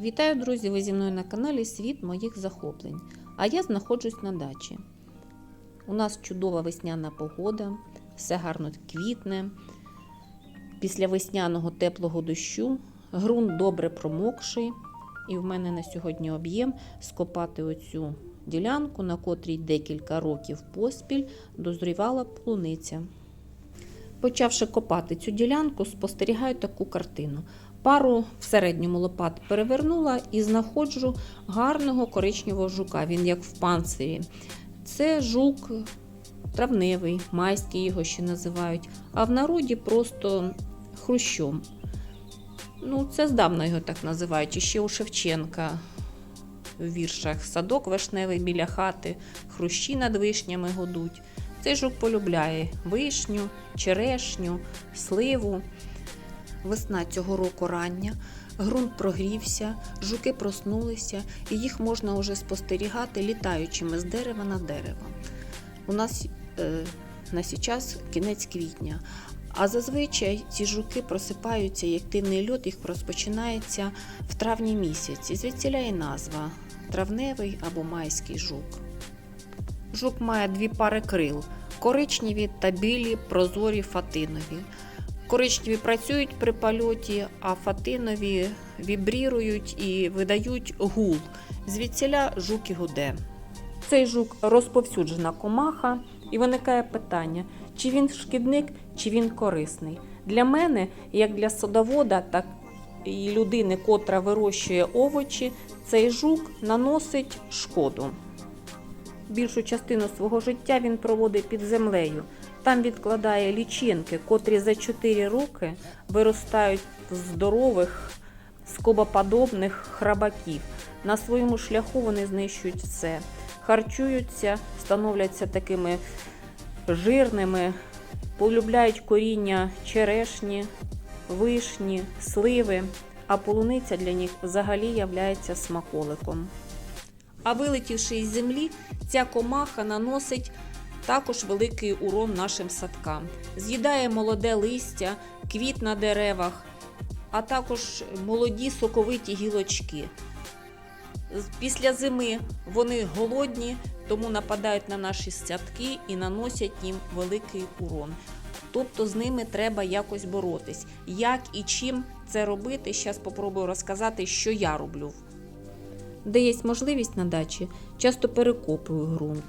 Вітаю, друзі! Ви зі мною на каналі Світ моїх захоплень. А я знаходжусь на дачі. У нас чудова весняна погода, все гарно квітне. Після весняного теплого дощу ґрунт добре промокший. І в мене на сьогодні об'єм скопати оцю ділянку, на котрій декілька років поспіль дозрівала полуниця. Почавши копати цю ділянку, спостерігаю таку картину. Пару в середньому лопат перевернула і знаходжу гарного коричневого жука. Він як в панцирі. Це жук травневий, майський його ще називають, а в народі просто хрущом. Ну, це здавна його так називають. І ще у Шевченка в віршах садок вишневий біля хати, хрущі над вишнями годуть. Цей жук полюбляє вишню, черешню, сливу. Весна цього року рання, ґрунт прогрівся, жуки проснулися, і їх можна вже спостерігати літаючими з дерева на дерево. У нас е, на сейчас кінець квітня. А зазвичай ці жуки просипаються і активний льот їх розпочинається в травні місяці. Звідсіля і назва травневий або майський жук. Жук має дві пари крил коричневі та білі, прозорі фатинові. Коричневі працюють при польоті, а фатинові вібрірують і видають гул. Звідсіля жук і гуде. Цей жук розповсюджена комаха, і виникає питання, чи він шкідник, чи він корисний. Для мене, як для садовода, так і людини, котра вирощує овочі, цей жук наносить шкоду. Більшу частину свого життя він проводить під землею. Там відкладає лічинки, котрі за 4 роки виростають в здорових, скобоподобних храбаків. На своєму шляху вони знищують все, харчуються, становляться такими жирними, полюбляють коріння черешні, вишні, сливи, а полуниця для них взагалі являється смаколиком. А вилетівши із землі, ця комаха наносить також великий урон нашим садкам. З'їдає молоде листя, квіт на деревах, а також молоді соковиті гілочки. Після зими вони голодні, тому нападають на наші садки і наносять їм великий урон. Тобто з ними треба якось боротись. Як і чим це робити, зараз спробую розказати, що я роблю. Де є можливість на дачі, часто перекопую ґрунт.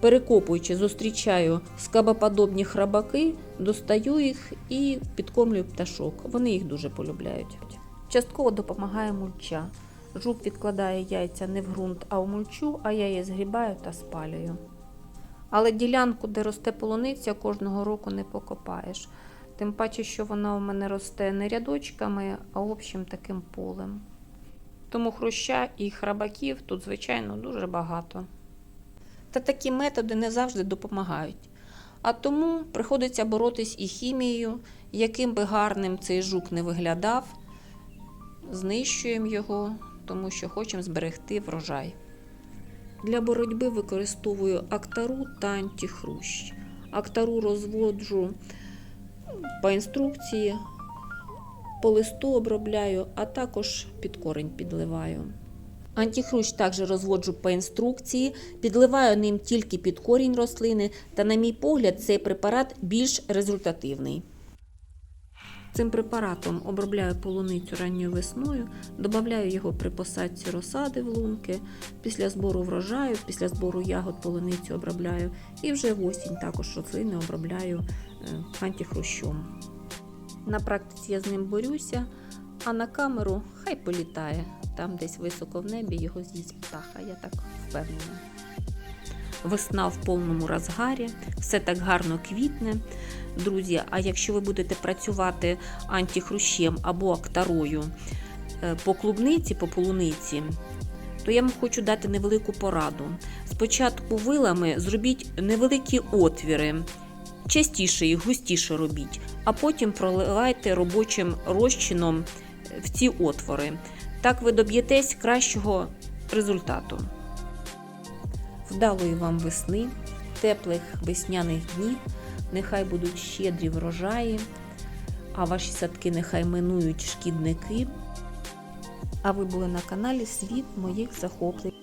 Перекопуючи, зустрічаю скабоподобні храбаки, достаю їх і підкормлюю пташок. Вони їх дуже полюбляють. Частково допомагає мульча. Жук відкладає яйця не в ґрунт, а в мульчу, а я її згрібаю та спалюю. Але ділянку, де росте полуниця, кожного року не покопаєш. Тим паче, що вона у мене росте не рядочками, а общим таким полем. Тому хруща і храбаків тут, звичайно, дуже багато. Та такі методи не завжди допомагають. А тому приходиться боротись і хімією, яким би гарним цей жук не виглядав, знищуємо його, тому що хочемо зберегти врожай. Для боротьби використовую актару та антихрущ. Актару розводжу по інструкції, по листу обробляю, а також під корень підливаю. Антихрущ також розводжу по інструкції, підливаю ним тільки під корінь рослини, та, на мій погляд, цей препарат більш результативний. Цим препаратом обробляю полуницю ранньою весною, додаю його при посадці розсади в лунки, після збору врожаю, після збору ягод полуницю обробляю і вже в осінь також рослини обробляю е, антихрущом. На практиці я з ним борюся, а на камеру хай політає. Там десь високо в небі його з'їсть птаха, я так впевнена. Весна в повному розгарі, все так гарно квітне. Друзі, а якщо ви будете працювати антихрущем або актарою е, по клубниці, по полуниці, то я вам хочу дати невелику пораду. Спочатку вилами зробіть невеликі отвіри, частіше їх густіше робіть, а потім проливайте робочим розчином в ці отвори. Так ви доб'єтесь кращого результату. Вдалої вам весни, теплих весняних днів, нехай будуть щедрі врожаї, а ваші садки нехай минують шкідники. А ви були на каналі Світ моїх захоплень.